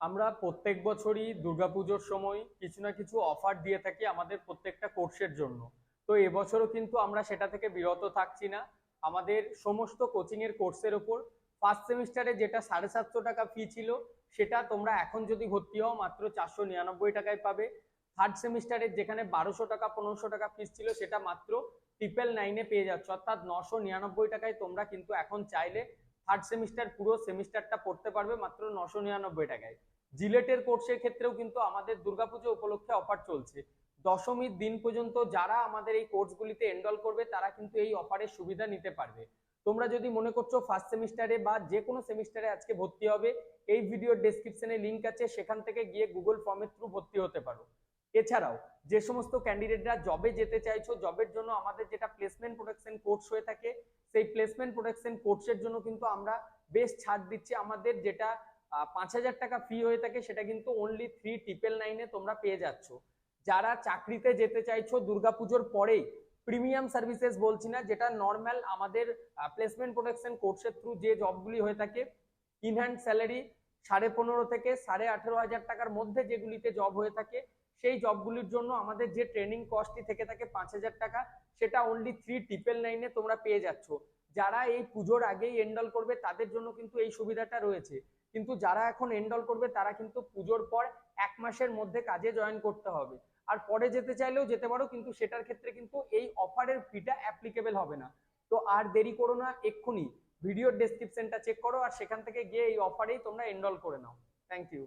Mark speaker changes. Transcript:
Speaker 1: আমরা প্রত্যেক বছরই দুর্গাপুজোর সময় কিছু না কিছু অফার দিয়ে থাকি আমাদের প্রত্যেকটা কোর্সের জন্য। তো এবছরও কিন্তু আমরা সেটা থেকে বিরত থাকছি না। আমাদের সমস্ত কোচিং এর কোর্সের ওপর ফার্স্ট সেমিস্টারে যেটা সাড়ে সাতশো টাকা ফি ছিল, সেটা তোমরা এখন যদি ভর্তি হও মাত্র চারশো নিরানব্বই টাকায় পাবে। থার্ড সেমিস্টারে যেখানে বারোশো টাকা, পনেরোশো টাকা ফিস ছিল, সেটা মাত্র ট্রিপল নাইনে পেয়ে যাচ্ছ। অর্থাৎ নশো নিরানব্বই টাকায় তোমরা কিন্তু এখন চাইলে থার্ড সেমিস্টার পুরো সেমিস্টারটা পড়তে পারবে মাত্র নশো নিরানব্বই টাকায়। জিলেটের কোর্সের ক্ষেত্রেও কিন্তু আমাদের দুর্গাপুজো উপলক্ষে অফার চলছে। দশমীর দিন পর্যন্ত যারা আমাদের এই কোর্সগুলিতে এনরোল করবে, তারা কিন্তু এই অফারের সুবিধা নিতে পারবে। তোমরা যদি মনে করছ ফার্স্ট সেমিস্টারে বা যে কোনো সেমিস্টারে আজকে ভর্তি হবে, এই ভিডিওর ডেসক্রিপশনে লিঙ্ক আছে, সেখান থেকে গিয়ে গুগল ফর্মের থ্রু ভর্তি হতে পারো। এছাড়াও, যে সমস্ত ক্যান্ডিডেটরা জবে যেতে চাইছো জবের জন্য আমাদের যেটা প্লেসমেন্ট প্রোটেকশন কোর্স হয়ে থাকে সেই প্লেসমেন্ট প্রোটেকশন কোর্সের জন্য কিন্তু আমরা বেশ ছাড় দিচ্ছি। আমাদের যেটা পাঁচ হাজার টাকা ফি হয়ে থাকে সেটা কিন্তু অনলি থ্রি ট্রিপল নাইনে তোমরা পেয়ে যাচ্ছ। যারা চাকরিতে যেতে চাইছো দুর্গাপুজোর পরেই প্রিমিয়াম সার্ভিসেস বলছি না, যেটা নর্মাল আমাদের প্লেসমেন্ট প্রোটেকশন কোর্সের থ্রু যে জবগুলি হয়ে থাকে ইন হ্যান্ড স্যালারি সাড়ে পনেরো থেকে সাড়ে আঠেরো হাজার টাকার মধ্যে যেগুলিতে জব হয়ে থাকে সেই জবগুলির জন্য আমাদের যে ট্রেনিং কস্টটি থেকে থাকে পাঁচ হাজার টাকা, সেটা অনলি থ্রি ট্রিপল নাইনে তোমরা পেয়ে যাচ্ছ। যারা এই পুজোর আগেই এন্ডল করবে, তাদের জন্য কিন্তু এই সুবিধাটা রয়েছে। কিন্তু যারা এখন এন্ডল করবে, তারা কিন্তু পুজোর পর এক মাসের মধ্যে কাজে জয়েন করতে হবে। আর পরে যেতে চাইলেও যেতে পারো, কিন্তু সেটার ক্ষেত্রে কিন্তু এই অফারের ফিটা অ্যাপ্লিকেবল হবে না। তো আর দেরি করো না, এক্ষুনি ভিডিওর ডেসক্রিপশনটা চেক করো, আর সেখান থেকে গিয়ে এই অফারেই তোমরা এনরোল করে নাও। Thank you